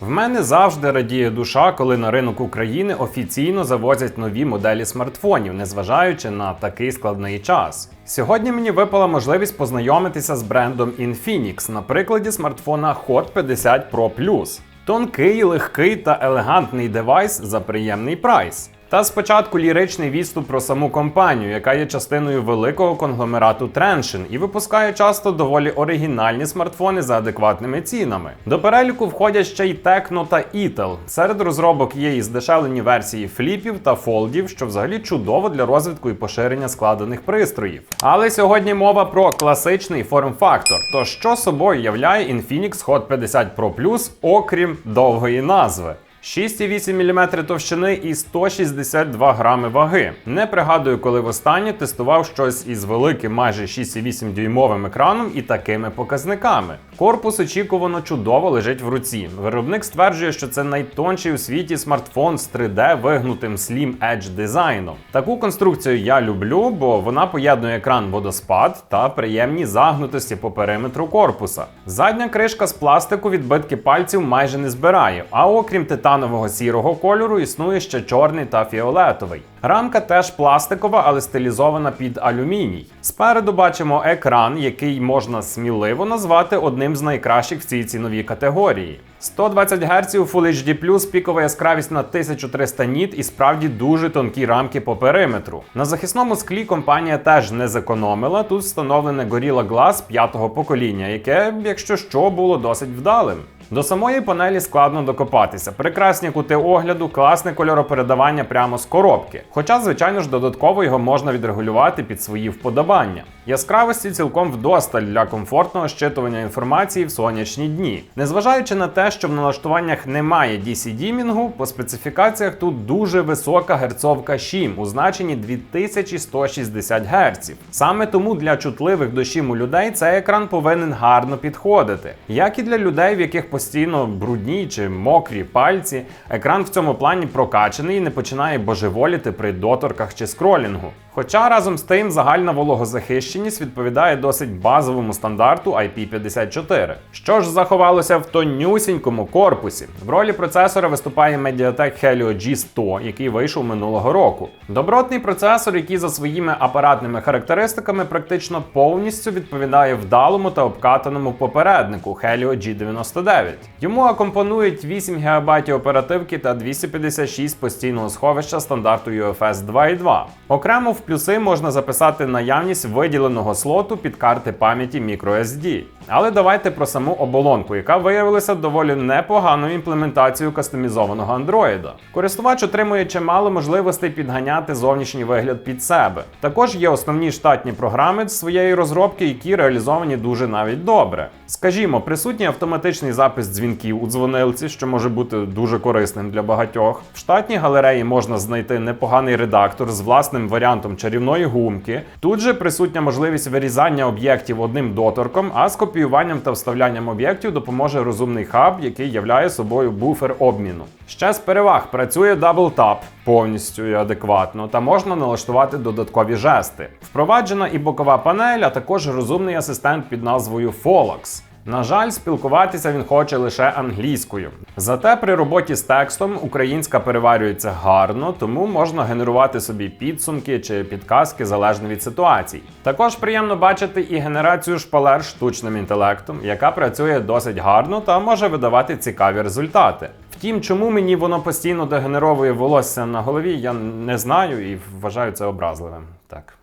В мене завжди радіє душа, коли на ринок України офіційно завозять нові моделі смартфонів, незважаючи на такий складний час. Сьогодні мені випала можливість познайомитися з брендом Infinix на прикладі смартфона Hot 50 Pro Plus. Тонкий, легкий та елегантний девайс за приємний прайс. Та спочатку ліричний відступ про саму компанію, яка є частиною великого конгломерату Треншин і випускає часто доволі оригінальні смартфони за адекватними цінами. До переліку входять ще й Tecno та Itel. Серед розробок є і здешевлені версії фліпів та фолдів, що взагалі чудово для розвитку і поширення складених пристроїів. Але сьогодні мова про класичний форм-фактор. То що собою являє Infinix Hot 50 Pro Plus, окрім довгої назви. 6,8 мм товщини і 162 грами ваги. Не пригадую, коли востаннє тестував щось із великим майже 6,8 дюймовим екраном і такими показниками. Корпус очікувано чудово лежить в руці. Виробник стверджує, що це найтонший у світі смартфон з 3D вигнутим Slim Edge дизайном. Таку конструкцію я люблю, бо вона поєднує екран водоспад та приємні загнутості по периметру корпуса. Задня кришка з пластику відбитки пальців майже не збирає, а окрім титанового сірого кольору існує ще чорний та фіолетовий. Рамка теж пластикова, але стилізована під алюміній. Спереду бачимо екран, який можна сміливо назвати одним з найкращих в цій ціновій категорії. 120 Гц Full HD+, пікова яскравість на 1300 ніт і справді дуже тонкі рамки по периметру. На захисному склі компанія теж не зекономила. Тут встановлене Gorilla Glass п'ятого покоління, яке, якщо що, було досить вдалим. До самої панелі складно докопатися. Прекрасні кути огляду, класне кольоропередавання прямо з коробки. Хоча, звичайно ж, додатково його можна відрегулювати під свої вподобання. Яскравості цілком вдосталь для комфортного щитування інформації в сонячні дні. Незважаючи на те, що в налаштуваннях немає DC-дімінгу, по специфікаціях тут дуже висока герцовка шім у значенні 2160 Гц. Саме тому для чутливих до шіму людей цей екран повинен гарно підходити, як і для людей, в яких постійно брудні чи мокрі пальці. Екран в цьому плані прокачаний і не починає божеволіти при доторках чи скролінгу. Хоча разом з тим загальна вологозахищеність відповідає досить базовому стандарту IP54. Що ж заховалося в тонюсінькому корпусі? В ролі процесора виступає Mediatek Helio G100, який вийшов минулого року. Добротний процесор, який за своїми апаратними характеристиками практично повністю відповідає вдалому та обкатаному попереднику Helio G99. Йому акомпонують 8 ГБ оперативки та 256 постійного сховища стандарту UFS 2.2. Окремо в плюси можна записати наявність виділеного слоту під карти пам'яті microSD. Але давайте про саму оболонку, яка виявилася доволі непоганою імплементацією кастомізованого андроїда. Користувач отримує чимало можливостей підганяти зовнішній вигляд під себе. Також є основні штатні програми з своєї розробки, які реалізовані дуже навіть добре. Скажімо, присутній автоматичний запис дзвінків у дзвонилці, що може бути дуже корисним для багатьох. В штатній галереї можна знайти непоганий редактор з власним варіантом чарівної гумки. Тут же присутня можливість вирізання об'єктів одним доторком, а з копіюванням та вставлянням об'єктів допоможе розумний хаб, який являє собою буфер обміну. Ще з переваг працює Double Tap повністю і адекватно, та можна налаштувати додаткові жести. Впроваджена і бокова панель, а також розумний асистент під назвою Folax. На жаль, спілкуватися він хоче лише англійською. Зате при роботі з текстом українська переварюється гарно, тому можна генерувати собі підсумки чи підказки залежно від ситуацій. Також приємно бачити і генерацію шпалер штучним інтелектом, яка працює досить гарно та може видавати цікаві результати. Втім, чому мені воно постійно дегенеровує волосся на голові, я не знаю і вважаю це образливим. Так.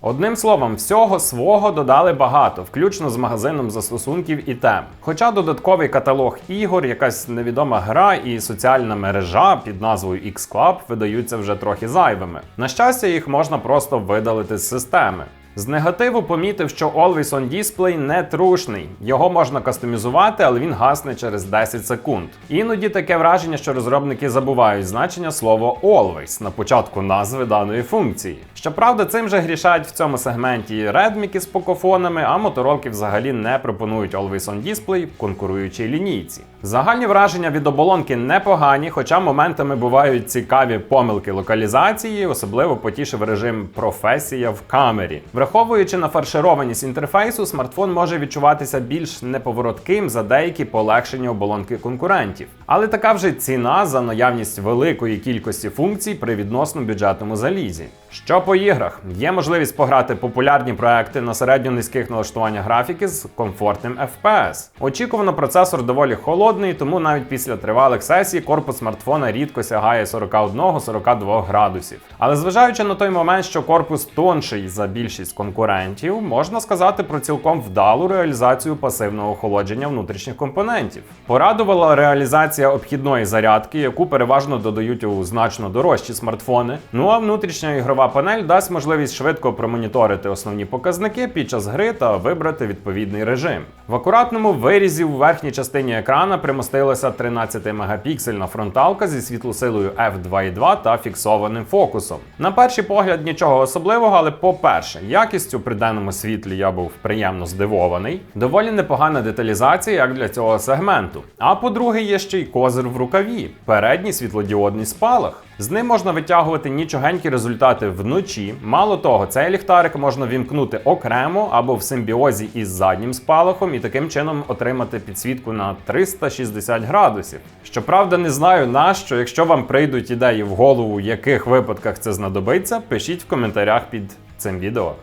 Одним словом, всього свого додали багато, включно з магазином застосунків і тем. Хоча додатковий каталог ігор, якась невідома гра і соціальна мережа під назвою X-Club видаються вже трохи зайвими. На щастя, їх можна просто видалити з системи. З негативу помітив, що Always On Display не трушний. Його можна кастомізувати, але він гасне через 10 секунд. Іноді таке враження, що розробники забувають значення слова Always на початку назви даної функції. Щоправда, цим же грішають в цьому сегменті Redmi з покофонами, а моторолки взагалі не пропонують Always On Display в конкуруючій лінійці. Загальні враження від оболонки непогані, хоча моментами бувають цікаві помилки локалізації, особливо потішив режим професія в камері. Враховуючи нафаршированість інтерфейсу, смартфон може відчуватися більш неповоротким за деякі полегшені оболонки конкурентів. Але така вже ціна за наявність великої кількості функцій при відносно бюджетному залізі. Що по іграх? Є можливість пограти популярні проекти на середньо низьких налаштуваннях графіки з комфортним FPS. Очікувано, процесор доволі холодний, тому навіть після тривалих сесій корпус смартфона рідко сягає 41-42 градусів. Але зважаючи на той момент, що корпус тонший за більшість конкурентів, можна сказати про цілком вдалу реалізацію пасивного охолодження внутрішніх компонентів. Порадувала реалізація обхідної зарядки, яку переважно додають у значно дорожчі смартфони. Ну а внутрішня ігрова панель дасть можливість швидко промоніторити основні показники під час гри та вибрати відповідний режим. В акуратному вирізі в верхній частині екрана примостилася 13-мегапіксельна фронталка зі світлосилою f2.2 та фіксованим фокусом. На перший погляд нічого особливого, але по-перше, якістю при денному світлі я був приємно здивований. Доволі непогана деталізація, як для цього сегменту. А по-друге, є ще й козир в рукаві передній світлодіодний спалах. З ним можна витягувати нічогенькі результати вночі. Мало того, цей ліхтарик можна вімкнути окремо або в симбіозі із заднім спалахом і таким чином отримати підсвітку на 360 градусів. Щоправда, не знаю нащо. Якщо вам прийдуть ідеї в голову, в яких випадках це знадобиться, пишіть в коментарях під цим відео.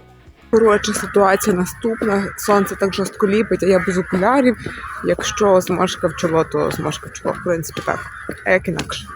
Коротше, ситуація наступна. Сонце так жорстко ліпить, а я без окулярів. Якщо зморшка в чоло, то зморшка в чоло. В принципі, так. А як інакше.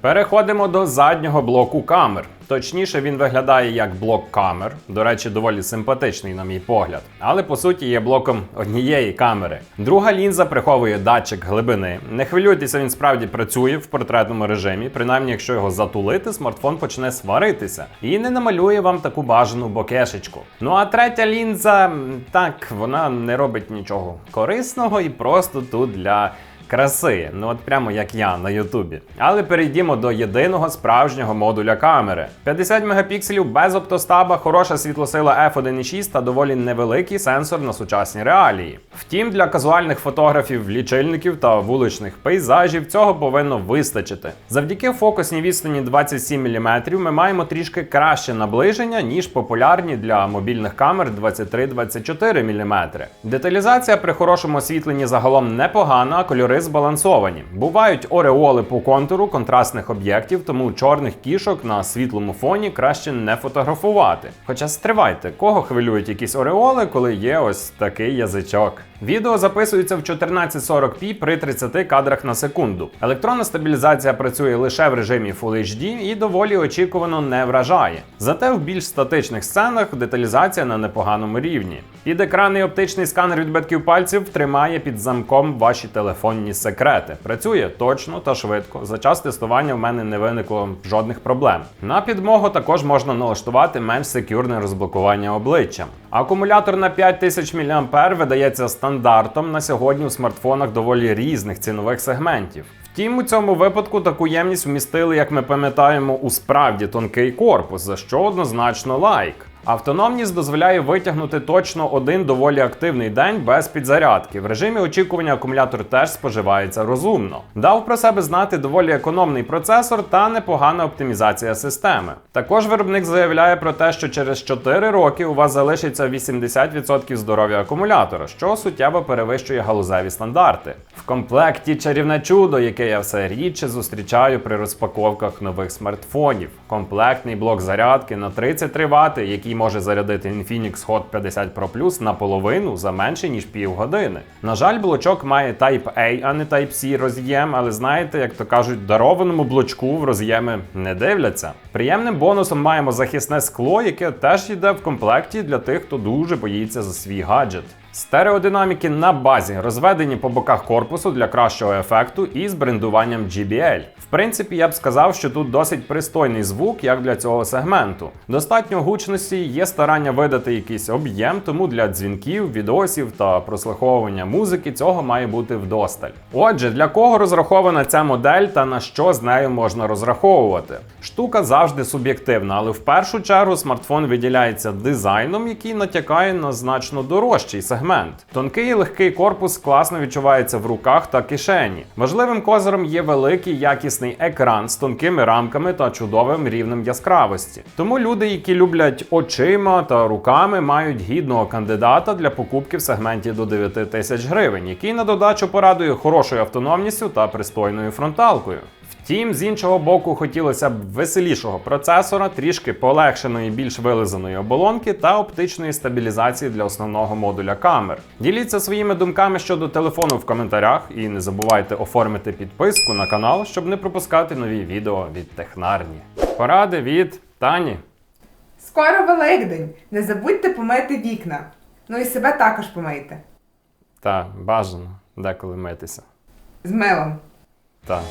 Переходимо до заднього блоку камер. Точніше, він виглядає як блок камер. До речі, доволі симпатичний, на мій погляд. Але по суті є блоком однієї камери. Друга лінза приховує датчик глибини. Не хвилюйтеся, він справді працює в портретному режимі. Принаймні, якщо його затулити, смартфон почне сваритися і не намалює вам таку бажану бокешечку. Ну а третя лінза, так, вона не робить нічого корисного і просто тут для краси, ну от прямо як я на Ютубі. Але перейдімо до єдиного справжнього модуля камери. 50 мегапікселів без оптостаба, хороша світлосила f1.6 та доволі невеликий сенсор на сучасні реалії. Втім, для казуальних фотографів, лічильників та вуличних пейзажів цього повинно вистачити. Завдяки фокусній відстані 27 мм ми маємо трішки краще наближення, ніж популярні для мобільних камер 23-24 мм. Деталізація при хорошому освітленні загалом непогана, а кольори збалансовані. Бувають ореоли по контуру контрастних об'єктів, тому чорних кішок на світлому фоні краще не фотографувати. Хоча стривайте, кого хвилюють якісь ореоли, коли є ось такий язичок. Відео записується в 1440p при 30 кадрах на секунду. Електронна стабілізація працює лише в режимі Full HD і доволі очікувано не вражає. Зате в більш статичних сценах деталізація на непоганому рівні. Підекранний оптичний сканер відбитків пальців тримає під замком ваші телефонні секрети. Працює точно та швидко. За час тестування в мене не виникло жодних проблем. На підмогу також можна налаштувати менш секюрне розблокування обличчя. Акумулятор на 5000 мА видається стандартом на сьогодні у смартфонах доволі різних цінових сегментів. Втім, у цьому випадку таку ємність вмістили, як ми пам'ятаємо, у справді тонкий корпус, за що однозначно лайк. Автономність дозволяє витягнути точно один доволі активний день без підзарядки. В режимі очікування акумулятор теж споживається розумно. Дав про себе знати доволі економний процесор та непогана оптимізація системи. Також виробник заявляє про те, що через 4 роки у вас залишиться 80% здоров'я акумулятора, що суттєво перевищує галузеві стандарти. В комплекті чарівне чудо, яке я все рідше зустрічаю при розпаковках нових смартфонів. Комплектний блок зарядки на 33 Вт, який може зарядити Infinix Hot 50 Pro Plus наполовину за менше ніж півгодини. На жаль, блочок має Type-A, а не Type-C роз'єм, але знаєте, як то кажуть, дарованому блочку в роз'єми не дивляться. Приємним бонусом маємо захисне скло, яке теж йде в комплекті для тих, хто дуже боїться за свій гаджет. Стереодинаміки на базі розведені по боках корпусу для кращого ефекту і з брендуванням JBL. В принципі, я б сказав, що тут досить пристойний звук, як для цього сегменту. Достатньо гучності, є старання видати якийсь об'єм, тому для дзвінків, відосів та прослуховування музики цього має бути вдосталь. Отже, для кого розрахована ця модель та на що з нею можна розраховувати? Штука завжди суб'єктивна, але в першу чергу смартфон виділяється дизайном, який натякає на значно дорожчий сегмент сегмент. Тонкий і легкий корпус класно відчувається в руках та кишені. Важливим козиром є великий якісний екран з тонкими рамками та чудовим рівнем яскравості. Тому люди, які люблять очима та руками, мають гідного кандидата для покупки в сегменті до 9 тисяч гривень, який на додачу порадує хорошою автономністю та пристойною фронталкою. Втім, з іншого боку, хотілося б веселішого процесора, трішки полегшеної, більш вилизаної оболонки та оптичної стабілізації для основного модуля камер. Діліться своїми думками щодо телефону в коментарях і не забувайте оформити підписку на канал, щоб не пропускати нові відео від Технарні. Поради від Тані. Скоро Великдень. Не забудьте помити вікна. Ну і себе також помийте. Та бажано деколи митися. З милом. Та.